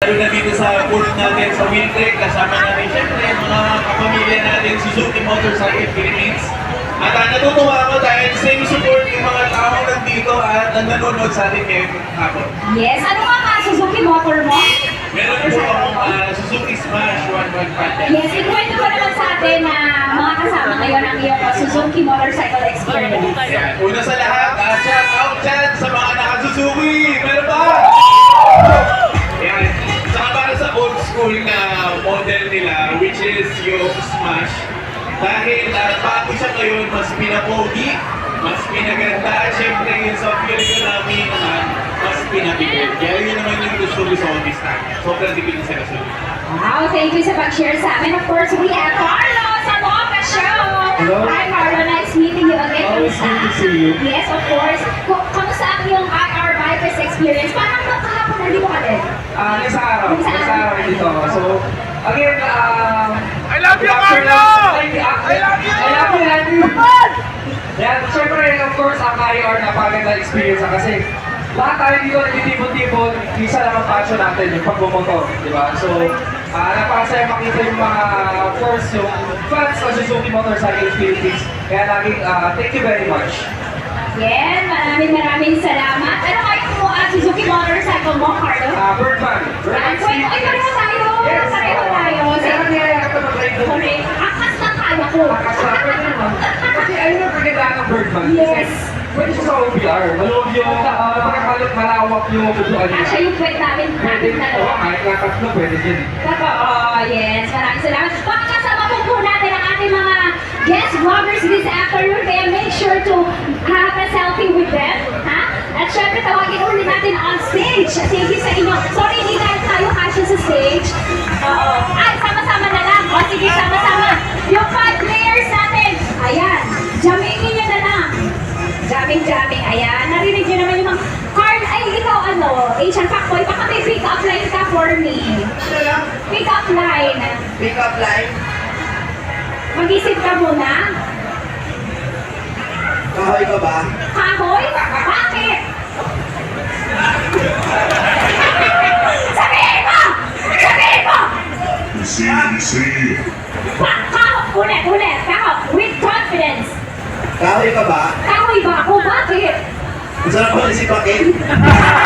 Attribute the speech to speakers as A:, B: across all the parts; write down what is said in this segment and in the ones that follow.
A: Lalo na dito sa port natin sa Windtrek, kasama natin syempre mga kapamilya natin Suzuki Motorcycle Philippines. At uh, natutuwa ako dahil same support yung mga tao nandito at uh, nanonood sa atin ngayon hapon.
B: Yes, ano nga ka Suzuki motor mo?
A: Meron po akong uh, Suzuki Smash 115.
B: Yes, ikwento mo naman sa atin na mga kasama ngayon ang iyong Suzuki motorcycle experience.
A: Yan. Una sa lahat, Dahil uh, bago siya ngayon, mas pinapogi, mas pinaganda. Siyempre, yung sa fuel namin naman, mas pinabigay. Kaya yun naman yung gusto ko sa this time. Sobrang dipin sa kasunod.
B: Wow, thank you sa pag-share sa amin. Of course, we have Carlo sa Mocha Show.
C: Hello.
B: Hi Carlo, nice meeting you again.
C: Always good to see you.
B: Yes, of course. Kamusta ang iyong IR Bikers experience? Parang kahapon nandito ka din?
C: Ah, uh, sa araw.
B: Sa
C: Sa araw dito ako. So, again, um...
D: I love you,
C: good afternoon.
D: Carlo!
C: Thank you.
D: I love you!
C: I love you! Yan, syempre, of course, ang IR, napakaganda experience ah, kasi lahat tayo dito nagtitipon-tipon, isa lang ang passion natin, yung pagbumotor, di ba? So, ah napakasaya makita yung mga, of course, yung fans ng Suzuki Motorcycle Philippines. Kaya laging, ah, thank you very much.
B: Yes, maraming maraming salamat. Ano kayo mo ang Suzuki motorcycle mo, Carlo?
C: Ah, Birdman.
B: Ay, kwento, ay, pareho tayo.
C: Yes.
B: Pareho tayo.
C: Kaya niyayakap ka mag-ride doon.
B: Correct. Akas na
C: pwede naman. Kasi ayun ang kagandaan ng Birdman.
B: Yes.
C: Pwede siya sa OBR. Maluwag yung, uh, makakalot, malawak yung upuan niya.
B: Siya yung pwede namin
C: Pwede,
B: natin
C: oo, kahit kakatlo, pwede din.
B: Totoo, yes. Maraming salamat. Makakasama po po natin ang ating mga guest vloggers this afternoon. Kaya make sure to have a selfie with them. Ha? At syempre, tawagin ulit natin on stage. You sa inyo. Sorry, hindi tayo tayo kasya sa stage. Oo. Ay, sama-sama na lang. O, sige, sama-sama. Yung five players natin. Ayan. Jamingin nyo na lang. Jamming, jamming. Ayan. Narinig nyo naman yung mga... Carl, ay, ikaw ano? Asian Fuckboy, baka may pick up line ka for me. Pick up line.
D: Pick up line.
B: Mag-isip ka muna.
D: Kahoy ka ba?
B: Kahoy? Bakit? Kahoy
D: ka ba?
B: Kahoy ba ako? Bakit?
D: Ang sarap mo si Pakin.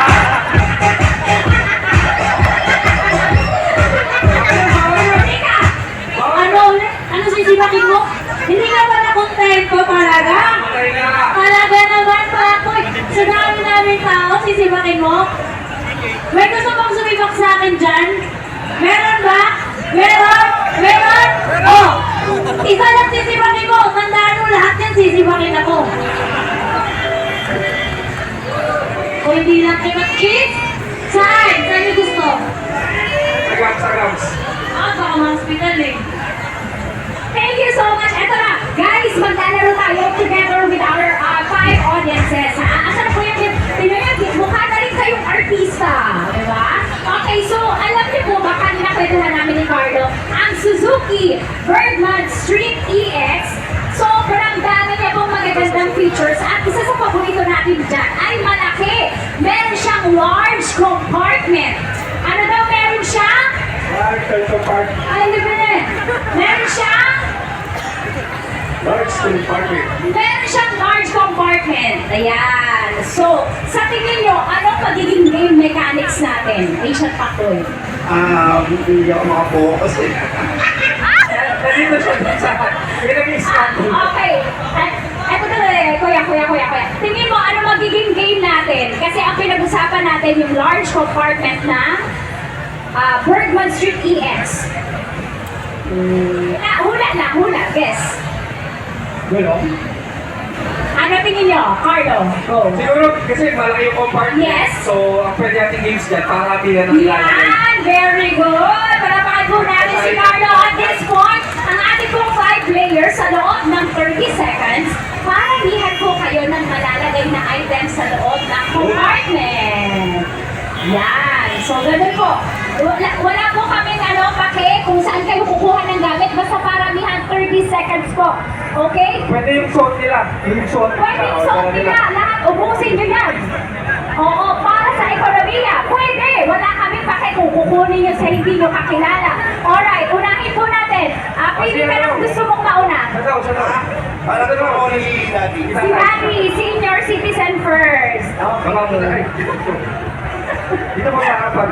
B: hindi lang kayo mag-kiss? Saan? Saan yung gusto?
C: Sa grams.
B: Ah, baka ma-hospital eh. Thank you so much. Eto na, guys, maglalaro tayo together with our uh, five audiences. Ha? Asan po yung nyo, mukha na rin kayong artista. Di ba? Okay, so alam niyo po ba, kanina kwentuhan namin ni Carlo, ang Suzuki Birdman Street EX, sobrang dami niya pong magagandang features at isa sa paborito natin dyan ay malaki. Meron siyang large compartment. Ano daw meron siya?
C: Large Central Park.
B: Ay, hindi ba na? Meron siyang,
C: Large Central Park.
B: Meron siyang large compartment. Ayan. So, sa tingin nyo, anong magiging game mechanics natin? Asian Pakoy.
D: Ah, hindi ako makapokus eh.
C: Nandito siya dun sa...
B: Ah, okay. Eh, Eto na eh, kuya, kuya, kuya, kuya. Tingin mo, ano magiging game natin? Kasi ang pinag-usapan natin yung large compartment na ah, Bergman Street EX. Ah, hula na, hula. Guess.
C: Gulo?
B: Ano tingin nyo? Carlo, go.
C: Siguro kasi malaki yung compartment.
B: Yes.
C: So, ang pwede nating games dyan, para natin ng ilalim.
B: Yan! Very good! Palapakan po natin si Carlo at this point, ang ating pong five players sa loob ng 30 seconds, paramihan po kayo ng malalagay na items sa loob ng compartment. Yan! So, ganun po. Wala, wala po kami ano, pake kung saan kayo kukuha ng gamit, basta paramihan 30 seconds po. Okay?
C: Pwede yung suot nila. Yung suot nila.
B: Pwede
C: o,
B: suot nila, lahat, ubusin nyo yan. Oo, para sa ekonomiya. Pwede wala kami pake kung kukunin nyo sa hindi nyo kakilala. Alright, unahin po natin. Ah, pili ka lang gusto mong mauna.
C: Sa daw, sa daw.
D: Para ka naman ni Daddy.
B: Si Daddy, senior citizen first.
C: Baka mo na. Ay, Dito mo nakapag.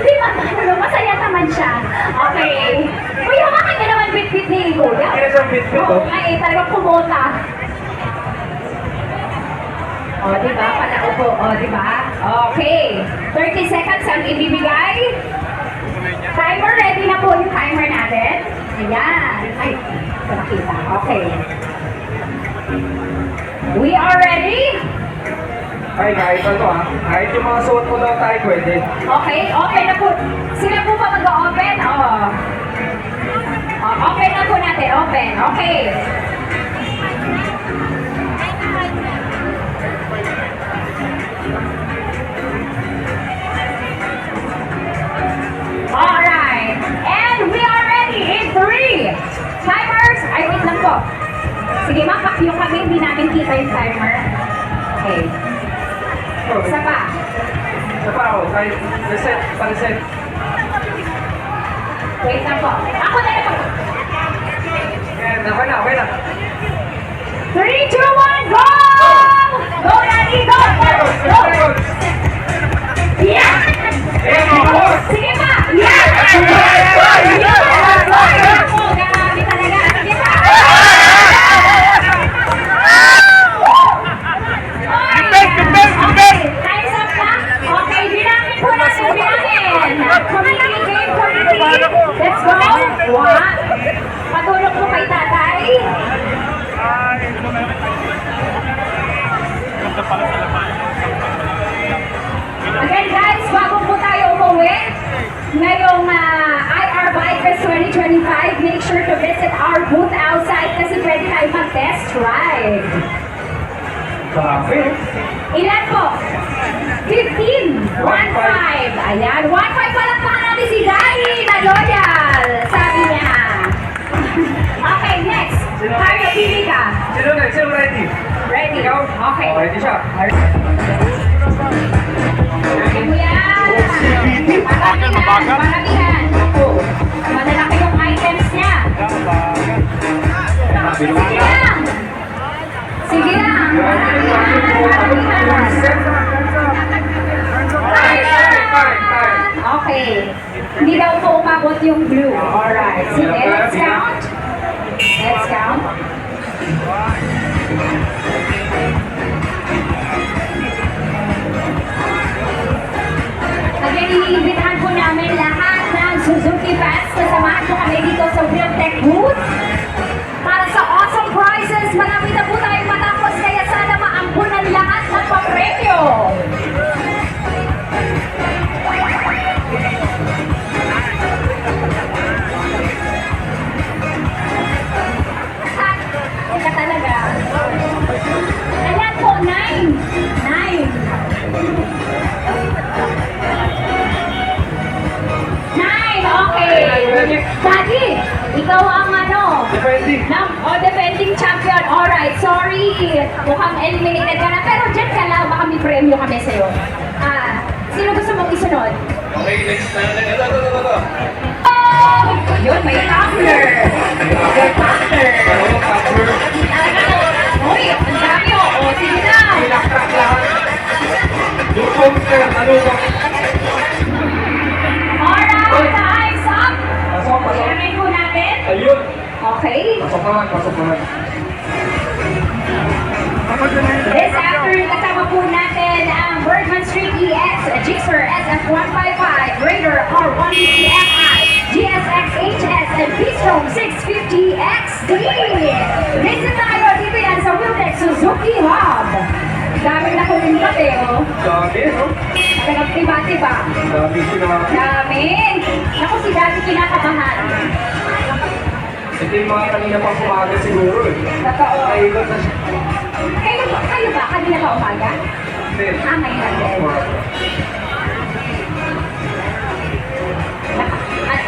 B: Di ba, ano, masaya naman siya. Okay. Kuya, bakit ka naman bit-bit ni Kuya?
C: Kaya siyang bit ko.
B: Oo nga eh, talagang kumota. O, oh, di ba? Palaupo. O, oh, di ba? Okay. 30 seconds ang ibibigay. Timer, ready na po yung timer natin. Ayan. Ay, nakita. Okay. We are ready?
C: Ay, kahit ano ah. Kahit yung mga suot mo daw tayo pwede.
B: Okay, open na po. Sila po ba mag-open? Oo. Oh, open na po natin. Open. Okay. Alright. And we are ready in three. Timers. Ay, wait lang po. Sige, mapakyo kami. Hindi namin kita yung timer. Okay. Isa pa.
C: Sa pa ako, kahit reset, pa-reset.
B: Wait lang po. Ako na lang po.
C: Okay na, okay na.
B: 3, 2, 1, go! Go, ride.
C: Grabe.
B: Ilan po? 15! 1-5! Ayan, 1-5 palakpakan natin si Daddy na loyal! Sabi niya. okay, next. Tayo, pili ka.
C: Sino na? Sino ready?
B: Ready?
C: Ikaw?
B: Okay.
C: Oh, ready siya.
B: Okay, kuya. Maramihan, maramihan. Ako, malalaki yung items niya. Sige lang. Sige lang. Okay. Hindi daw po umabot yung blue. Alright. Sige, let's count. Let's count. Ikaw ang ano,
C: Defending.
B: ng, oh, defending champion. Alright, sorry. Mukhang eliminated ka na. Pero dyan ka lang, baka may premyo kami sa'yo. Ah, sino gusto mong isunod?
A: Okay, next na. Ito, ito, ito, ito.
B: Oh! Yun, may tumbler. May tumbler.
C: Oo, cover.
B: Talagang tiba-tiba.
C: Dami sila.
B: Dami. Naku, si Daddy kinakabahan.
C: Ito yung mga kanina pang umaga siguro eh.
B: Totoo.
C: Naigot na siya.
B: Kayo ba? Kayo ba? Kanina ba umaga?
C: Hindi.
B: Ah, ngayon natin.